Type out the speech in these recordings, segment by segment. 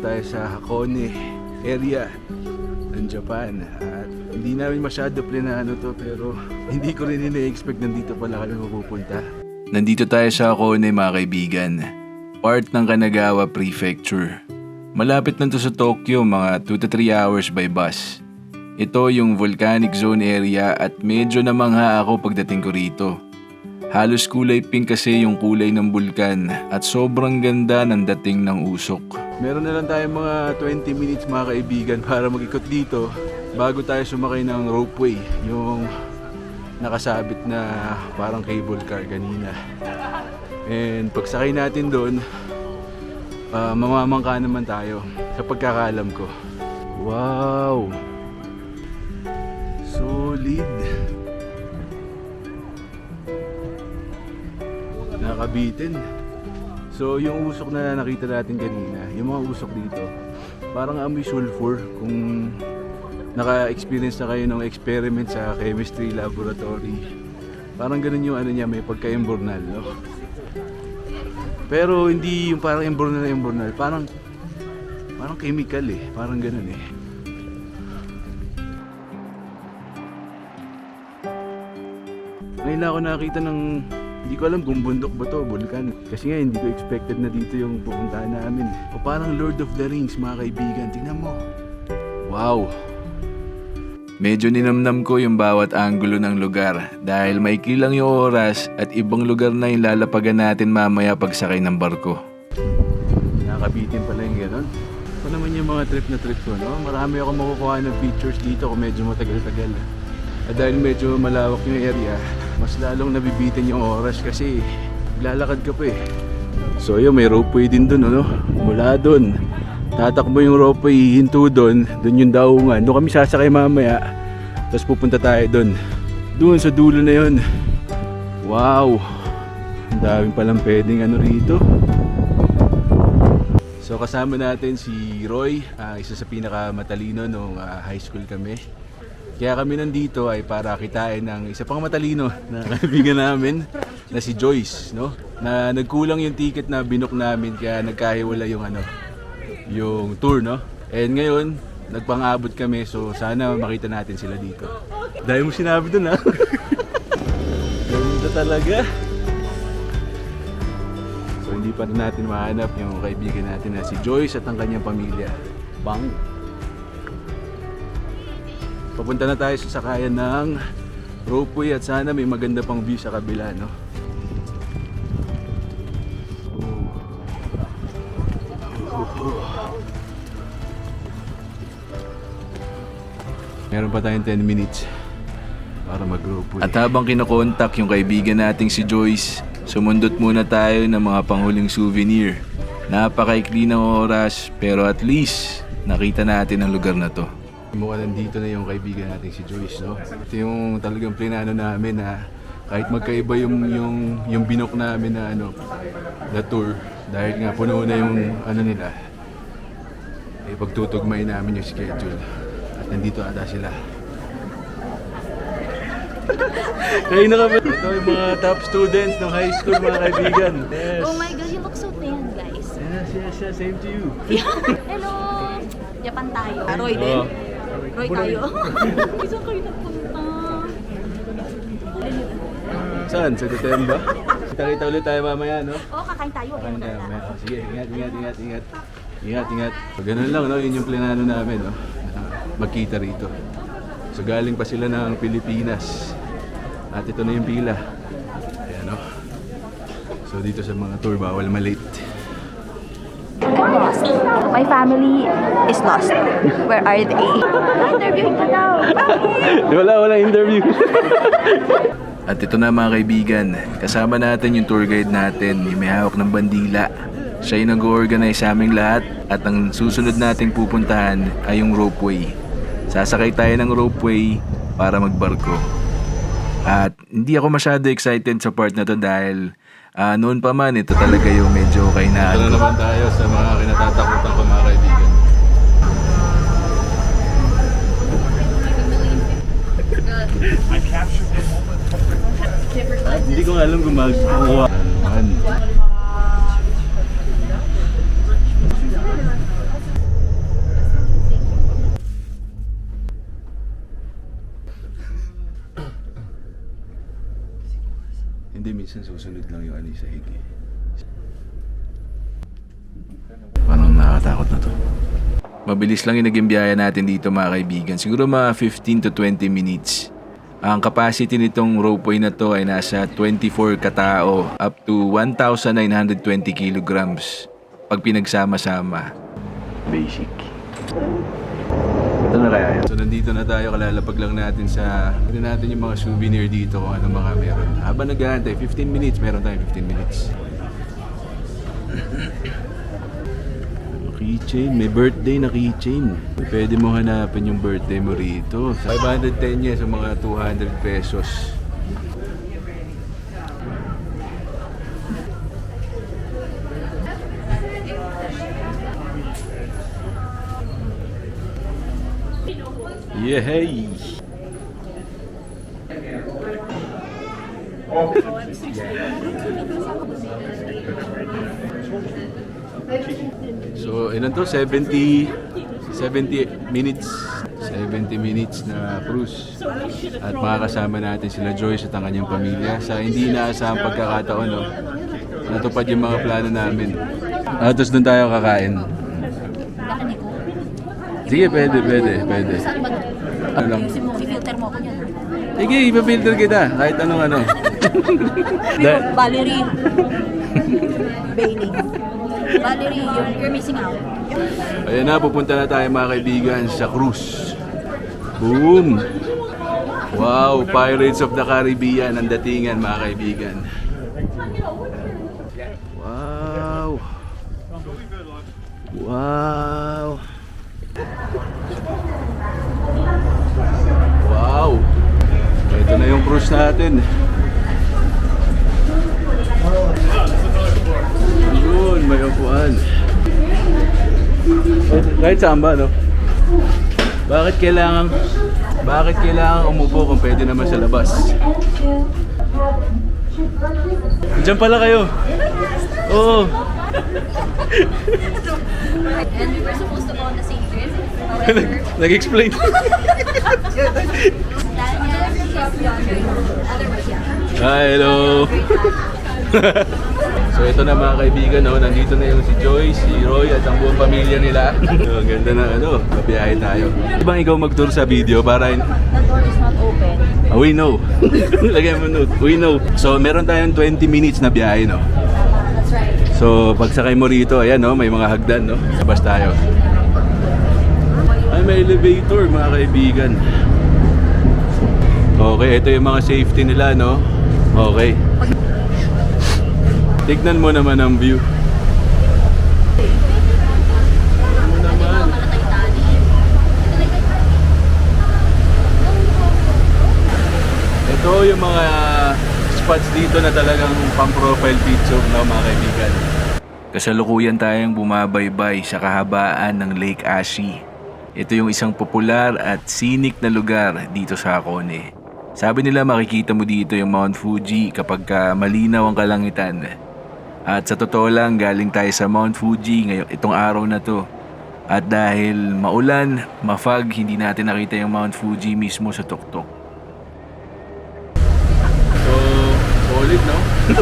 tayo sa Hakone area ng Japan. At hindi namin masyado plinano to pero hindi ko rin ina-expect nandito pala kami mapupunta. Nandito tayo sa Hakone mga kaibigan. Part ng Kanagawa Prefecture. Malapit lang to sa Tokyo, mga 2 to 3 hours by bus. Ito yung volcanic zone area at medyo namangha ako pagdating ko rito. Halos kulay pink kasi yung kulay ng bulkan at sobrang ganda ng dating ng usok. Meron na lang tayong mga 20 minutes mga kaibigan para mag-ikot dito bago tayo sumakay ng ropeway, yung nakasabit na parang cable car kanina. And pagsakay natin doon, ah, mamamangka naman tayo sa pagkakalam ko. Wow! Solid! Nakabitin. So yung usok na nakita natin kanina, yung mga usok dito, parang amoy sulfur kung naka-experience na kayo ng experiment sa chemistry laboratory. Parang ganun yung ano niya, may pagka-embornal, no? Pero hindi yung parang embornal na embornal, parang parang chemical eh, parang ganun eh. Ngayon ako nakakita ng hindi ko alam kung bundok ba to, bulkan. Kasi nga hindi ko expected na dito yung pupuntahan namin. O parang Lord of the Rings mga kaibigan, tingnan mo. Wow! Medyo ninamnam ko yung bawat anggulo ng lugar dahil maikli lang yung oras at ibang lugar na yung lalapagan natin mamaya pagsakay ng barko. Nakakabitin pala yung gano'n. Ito naman yung mga trip na trip ko, no? Marami ako makukuha ng pictures dito kung medyo matagal-tagal. At dahil medyo malawak yung area, mas lalong nabibitin yung oras kasi lalakad ka pa eh. So yun, may ropeway din dun, ano? Mula dun, tatakbo yung ropeway, hinto dun, dun yung daungan. Doon kami sasakay mamaya, tapos pupunta tayo dun. Dun sa dulo na yun. Wow! Ang daming palang pwedeng ano rito. So kasama natin si Roy, ah, isa sa pinakamatalino nung ah, high school kami. Kaya kami nandito ay para kitain ng isa pang matalino na kaibigan namin na si Joyce, no? Na nagkulang yung ticket na binok namin kaya nagkahiwala yung ano, yung tour, no? And ngayon, nagpang-abot kami so sana makita natin sila dito. Dahil mo sinabi dun, ha? Ganda talaga. So hindi pa natin mahanap yung kaibigan natin na si Joyce at ang kanyang pamilya. Bang! Papunta na tayo sa sakayan ng ropeway at sana may maganda pang view sa kabila, no? Meron pa tayong 10 minutes para mag-ropeway. At habang kinokontak yung kaibigan nating si Joyce, sumundot muna tayo ng mga panghuling souvenir. Napakaikli ng oras pero at least nakita natin ang lugar na to. Mukha nandito na yung kaibigan natin si Joyce, no? Ito yung talagang plinano namin na kahit magkaiba yung yung yung binok namin na ano na tour dahil nga puno na yung ano nila eh pagtutugmay namin yung schedule at nandito ata sila kayo na kami ito yung mga top students ng high school mga kaibigan yes Oh my god, you look so tan, guys. yes yes yes same to you Hello! Japan tayo. Roy din? Oo. Roy tayo. Isang kayo nagpunta. saan sa Tetemba kita-kita ulit tayo mamaya no Oo, kakain tayo. Kakain tayo na. mamaya. Oh, sige, ingat, ingat, ingat, ingat. Ingat, ingat. So, ganun lang, no? Yun yung planano namin, no? Magkita rito. So, galing pa sila ng Pilipinas. At ito na yung pila. Ayan, no? So, dito sa mga tour, bawal malate. Lost. My family is lost. Where are they? Interviewing ka daw. wala, wala interview. At ito na mga kaibigan, kasama natin yung tour guide natin, yung may hawak ng bandila. Siya yung nag-organize sa aming lahat at ang susunod nating pupuntahan ay yung ropeway. Sasakay tayo ng ropeway para magbarko. At hindi ako masyado excited sa part na to dahil ah, noon pa man ito talaga yung medyo kainaan ko. Ano naman tayo sa mga kinatatakutan ko mga kaibigan. Hindi ko alam kung magkukuha. Naman. Hindi, minsan susunod lang yung ano yung sahig eh. Parang nakakatakot na to. Mabilis lang yung naging biyaya natin dito mga kaibigan. Siguro mga 15 to 20 minutes. Ang capacity nitong ropeway na to ay nasa 24 katao up to 1,920 kilograms pag pinagsama-sama. Basic. Ito na kaya. So nandito na tayo, kalalapag lang natin sa... Ano natin yung mga souvenir dito kung ano mga meron. Habang nag-aantay, 15 minutes, meron tayo 15 minutes. keychain, may birthday na keychain. Pwede mo hanapin yung birthday mo rito. 510 yes, so mga 200 pesos. Yehey! So, ilan to? 70, 70 minutes. 70 minutes na cruise. At makakasama natin sila Joyce at ang kanyang pamilya sa hindi inaasahang pagkakataon. No? Natupad yung mga plano namin. Ah, tapos doon tayo kakain. Sige, pwede, pwede, pwede. Ano lang? Ayusin mo, ako niyan. Sige, ipapilter kita. Kahit anong ano. Da- Valerie. Bailing. Valerie, you're, you're missing out. Ayan na, pupunta na tayo mga kaibigan sa cruise. Boom! Wow, Pirates of the Caribbean ang datingan mga kaibigan. Wow! Wow! Cruise natin. Yun, may upuan. Kahit saan ba, no? Bakit kailangan bakit kailangan umupo kung pwede naman sa labas? Diyan pala kayo. Oo. And we were supposed to go on the same trip. Nag- Nag-explain. Hi, hello. so ito na mga kaibigan, no? nandito na yung si Joy, si Roy at ang buong pamilya nila. so, ganda na ano, babiyahe tayo. Di ba ikaw mag-tour sa video para in- The door is not open. Ah, we know. Lagyan mo note. We know. So, meron tayong 20 minutes na biyahe, no? That's right. So, pagsakay mo rito, ayan, no? May mga hagdan, no? Labas tayo. Ay, may elevator, mga kaibigan. Okay, ito yung mga safety nila, no? Okay. Tignan mo naman ang view. Ito yung mga spots dito na talagang pang-profile picture no mga kaibigan. Kasalukuyan tayong bumabaybay sa kahabaan ng Lake Ashi. Ito yung isang popular at scenic na lugar dito sa Hakone. Sabi nila makikita mo dito yung Mount Fuji kapag ka malinaw ang kalangitan. At sa totoo lang, galing tayo sa Mount Fuji ngayong itong araw na to. At dahil maulan, mafag, hindi natin nakita yung Mount Fuji mismo sa tuktok. So, solid, no?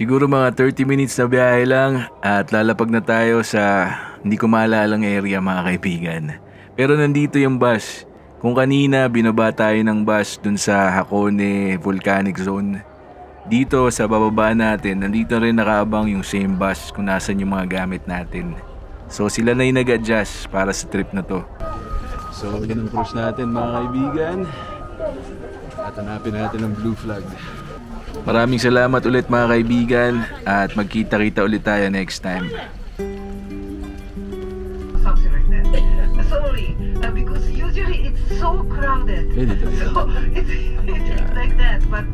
Siguro mga 30 minutes na biyahe lang at lalapag na tayo sa hindi ko maalalang area mga kaibigan. Pero nandito yung bus. Kung kanina binaba tayo ng bus dun sa Hakone Volcanic Zone. Dito sa bababa natin, nandito rin nakaabang yung same bus kung nasan yung mga gamit natin. So sila na yung nag-adjust para sa trip na to. So yan ang cruise natin mga kaibigan. At hanapin natin ang blue flag. Maraming salamat ulit mga kaibigan at magkita-kita ulit tayo next time. Usually it's so crowded. Pwede to. So it's, it's like that, but.